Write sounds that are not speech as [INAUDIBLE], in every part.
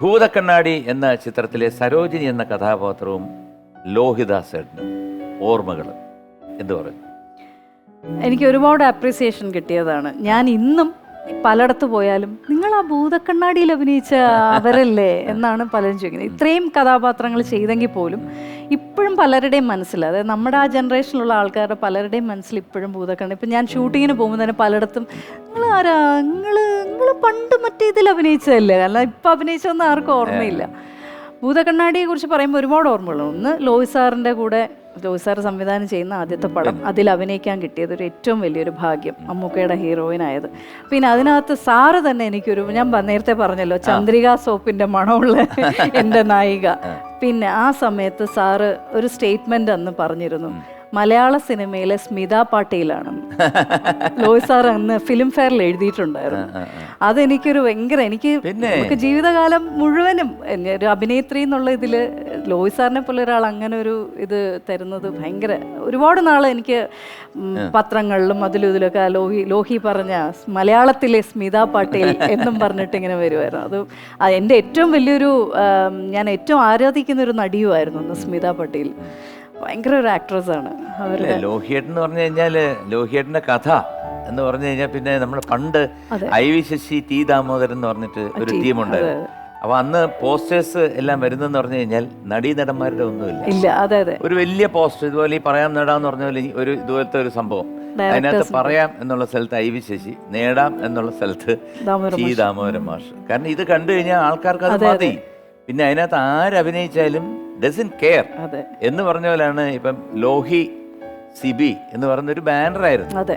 ഭൂതക്കണ്ണാടി എന്ന ചിത്രത്തിലെ സരോജിനി എന്ന കഥാപാത്രവും ലോഹിദാസേട്ടനും ഓർമ്മകൾ എന്ത് പറയുന്നു എനിക്ക് ഒരുപാട് അപ്രീസിയേഷൻ കിട്ടിയതാണ്. ഞാൻ ഇന്നും പലയിടത്ത് പോയാലും നിങ്ങൾ ആ ഭൂതക്കണ്ണാടിയിൽ അഭിനയിച്ച അവരല്ലേ എന്നാണ് പലരും ചോദിക്കുന്നത്. ഇത്രയും കഥാപാത്രങ്ങൾ ചെയ്തെങ്കിൽ പോലും ഇപ്പോഴും പലരുടെയും മനസ്സിൽ അതായത് നമ്മുടെ ആ ജനറേഷനിലുള്ള ആൾക്കാരുടെ പലരുടെയും മനസ്സിൽ ഇപ്പോഴും ഭൂതക്കണ്ണ ഇപ്പം ഞാൻ ഷൂട്ടിങ്ങിന് പോകുമ്പോൾ തന്നെ പലയിടത്തും നിങ്ങൾ ആരാ? നിങ്ങൾ നിങ്ങൾ പണ്ട് മറ്റേ ഇതിൽ അഭിനയിച്ചതല്ലേ? അല്ല ഇപ്പം അഭിനയിച്ചതൊന്നും ആർക്കും ഓർമ്മയില്ല. ഭൂതക്കണ്ണാടിയെ കുറിച്ച് പറയുമ്പോൾ ഒരുപാട് ഓർമ്മയുള്ളൂ ഒന്ന് ലോയി സാറിന്റെ കൂടെ ലോയി സാർ സംവിധാനം ചെയ്യുന്ന ആദ്യത്തെ പടം. അതിൽ അഭിനയിക്കാൻ കിട്ടിയത് ഒരു ഏറ്റവും വലിയൊരു ഭാഗ്യം അമ്മൂക്കയുടെ ഹീറോയിനായത്. പിന്നെ അതിനകത്ത് സാറ് തന്നെ എനിക്കൊരു ഞാൻ നേരത്തെ പറഞ്ഞല്ലോ ചന്ദ്രിക സോപ്പിന്റെ മണമുള്ള [LAUGHS] എന്റെ നായിക. പിന്നെ ആ സമയത്ത് സാറ് ഒരു സ്റ്റേറ്റ്മെന്റ് അന്ന് പറഞ്ഞിരുന്നു. മലയാള സിനിമയിലെ സ്മിത പാട്ടീലാണ്. [LAUGHS] ലോയ് സാർ അന്ന് ഫിലിം ഫെയറിൽ എഴുതിയിട്ടുണ്ടായിരുന്നു. അതെനിക്കൊരു ഭയങ്കര എനിക്ക്? നമുക്ക് ജീവിതകാലം മുഴുവനും ഒരു അഭിനേത്രി എന്നുള്ള ഇതിൽ ലോയ് സാറിനെ പോലെ ഒരാൾ അങ്ങനെ ഒരു ഇത് തരുന്നത് ഭയങ്കര ഒരുപാട് നാൾ എനിക്ക് പത്രങ്ങളിലും അതിലും ഇതിലൊക്കെ ലോഹി ലോഹി പറഞ്ഞ മലയാളത്തിലെ സ്മിത പാട്ടീൽ [LAUGHS] എന്നും പറഞ്ഞിട്ട് ഇങ്ങനെ വരുമായിരുന്നു അത് എന്റെ ഏറ്റവും വലിയൊരു ഞാൻ ഏറ്റവും ആരാധിക്കുന്ന ഒരു നടിയുമായിരുന്നു അന്ന് സ്മിത പാട്ടീൽ. ഭയങ്കര ഒരു ആക്ട്രസ് ആണ് അവരുടെ ലോഹിയേട്ടൻ എന്ന് പറഞ്ഞു കഴിഞ്ഞാൽ ലോഹിയേട്ടന്റെ കഥ എന്ന് പറഞ്ഞു കഴിഞ്ഞാൽ പിന്നെ നമ്മൾ പണ്ട്. I V Sasi T Damodaran എന്ന് പറഞ്ഞിട്ട് ഒരു ടീമുണ്ട് അപ്പൊ അന്ന് പോസ്റ്റേഴ്സ് എല്ലാം വരുന്നെന്ന് പറഞ്ഞു കഴിഞ്ഞാൽ നടീ നടന്മാരുടെ ഒന്നുമില്ല. ഇല്ല അതെ അതെ. ഒരു വലിയ പോസ്റ്റർ ഇതുപോലെ ഈ പറയാം നേടാന്ന് പറഞ്ഞ പോലെ ഒരു ഇതുപോലത്തെ ഒരു സംഭവം. അതിനകത്ത് പറയാം എന്നുള്ള സ്ഥലത്ത് ഐ വി ശശി നേടാം എന്നുള്ള സ്ഥലത്ത് ടി ദാമോദരൻ മാഷ്. കാരണം ഇത് കണ്ടു കഴിഞ്ഞാൽ ആൾക്കാർക്ക് അത് മതി. പിന്നെ അതിനകത്ത് ആരഭിനയിച്ചാലും ഡസൻ കെയർ എന്ന് പറഞ്ഞ പോലെയാണ് ഇപ്പം ലോഹി സിബി എന്ന് ഒരു ബാനറായിരുന്നു അതെ.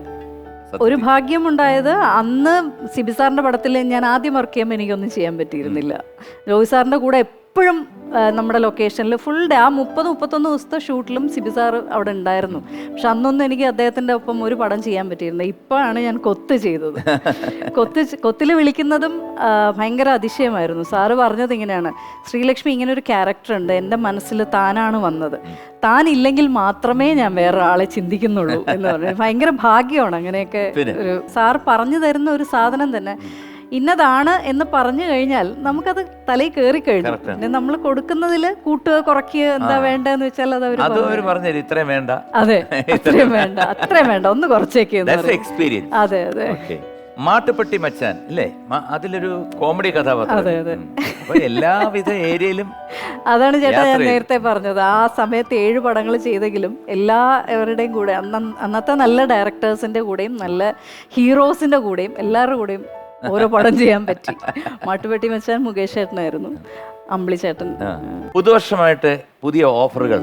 ഒരു ഭാഗ്യം ഭാഗ്യമുണ്ടായത് അന്ന് സിബി സാറിന്റെ പടത്തിൽ ഞാൻ ആദ്യം വർക്ക് ചെയ്യുമ്പോൾ എനിക്കൊന്നും ചെയ്യാൻ പറ്റിയിരുന്നില്ല. ലോഹി സാറിന്റെ കൂടെ എപ്പോഴും നമ്മുടെ ലൊക്കേഷനിൽ ഫുൾ ഡേ ആ മുപ്പത് മുപ്പത്തൊന്ന് ദിവസത്തെ ഷൂട്ടിലും സിബി സാർ അവിടെ ഉണ്ടായിരുന്നു. പക്ഷെ അന്നൊന്നും എനിക്ക് അദ്ദേഹത്തിന്റെ ഒപ്പം ഒരു പടം ചെയ്യാൻ പറ്റിയിരുന്നത് ഇപ്പോഴാണ് ഞാൻ കൊത്ത് ചെയ്തത്. [LAUGHS] കൊത്ത് കൊത്തിൽ വിളിക്കുന്നതും ഭയങ്കര അതിശയമായിരുന്നു. സാറ് പറഞ്ഞത് ഇങ്ങനെയാണ്. ശ്രീലക്ഷ്മി ഇങ്ങനെ ഒരു ക്യാരക്ടർ ഉണ്ട്. എന്റെ മനസ്സിൽ താനാണ് വന്നത്. താൻ ഇല്ലെങ്കിൽ മാത്രമേ ഞാൻ വേറെ ആളെ ചിന്തിക്കുന്നുള്ളൂ എന്ന് പറഞ്ഞു. ഭയങ്കര ഭാഗ്യമാണ് അങ്ങനെയൊക്കെ? ഒരു സാർ പറഞ്ഞു തരുന്ന ഒരു സാധനം തന്നെ. ഇന്നതാണ് എന്ന് പറഞ്ഞു കഴിഞ്ഞാൽ നമുക്കത് തലയിൽ കയറി കഴിഞ്ഞു. പിന്നെ നമ്മൾ കൊടുക്കുന്നതിൽ കൂട്ടുക കുറയ്ക്കുക എന്താ വേണ്ടെന്ന് വെച്ചാൽ അത് അവർ പറഞ്ഞു ഇത്രയും വേണ്ട. അതെ [LAUGHS] ഇത്രയും വേണ്ട. അത്രയും വേണ്ട. ഒന്ന് കുറച്ചേക്ക് എക്സ്പീരിയൻസ് അതെ അതെ. മാട്ടുപെട്ടി മാട്ടുപ്പെട്ടി മച്ചാൻ അല്ലേ അതിലൊരു കോമഡി കഥാപാത്രം. എല്ലാവിധ ഏരിയയിലും അതാണ് ചേട്ടാ ഞാൻ നേരത്തെ പറഞ്ഞത്. ആ സമയത്ത് ഏഴ് പടങ്ങൾ ചെയ്തെങ്കിലും എല്ലാവരുടെയും കൂടെ അന്ന അന്നത്തെ നല്ല ഡയറക്ടേഴ്സിന്റെ കൂടെയും നല്ല ഹീറോസിന്റെ കൂടെയും എല്ലാവരുടെ കൂടെയും ഓരോ പടം ചെയ്യാൻ പറ്റി. മാട്ടുപെട്ടി വെച്ചാൽ മുകേഷ് ചേട്ടനായിരുന്നു അമ്പിളി ചേട്ടൻ. പുതുവർഷമായിട്ട് പുതിയ ഓഫറുകൾ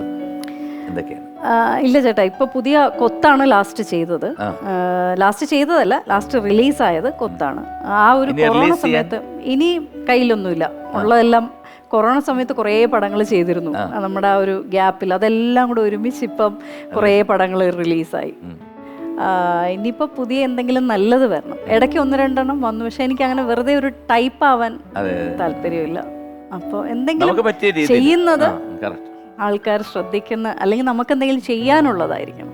എന്തൊക്കെയാണ്? ഇല്ല ചേട്ടാ ഇപ്പൊ പുതിയ കൊത്താണ് ലാസ്റ്റ് ചെയ്തത്. ലാസ്റ്റ് ചെയ്തതല്ല ലാസ്റ്റ് റിലീസ് ആയത് കൊത്താണ്. ആ ഒരു കൊറോണ സമയത്ത് ഇനി കയ്യിലൊന്നുമില്ല. ഉള്ളതെല്ലാം കൊറോണ സമയത്ത് കുറേ പടങ്ങൾ ചെയ്തിരുന്നു. നമ്മുടെ ആ ഒരു ഗ്യാപ്പിൽ അതെല്ലാം കൂടെ ഒരുമിച്ച് ഇപ്പം കുറേ പടങ്ങൾ റിലീസായി. ഇനിയിപ്പോൾ പുതിയ എന്തെങ്കിലും നല്ലത് വരണം. ഇടയ്ക്ക് ഒന്ന് രണ്ടെണ്ണം വന്നു. പക്ഷെ എനിക്ക് അങ്ങനെ വെറുതെ ഒരു ടൈപ്പ് ആവാൻ താല്പര്യമില്ല. അപ്പോൾ എന്തെങ്കിലും ചെയ്യുന്നത് ആൾക്കാർ ശ്രദ്ധിക്കുന്ന അല്ലെങ്കിൽ നമുക്ക് എന്തെങ്കിലും ചെയ്യാനുള്ളതായിരിക്കണം.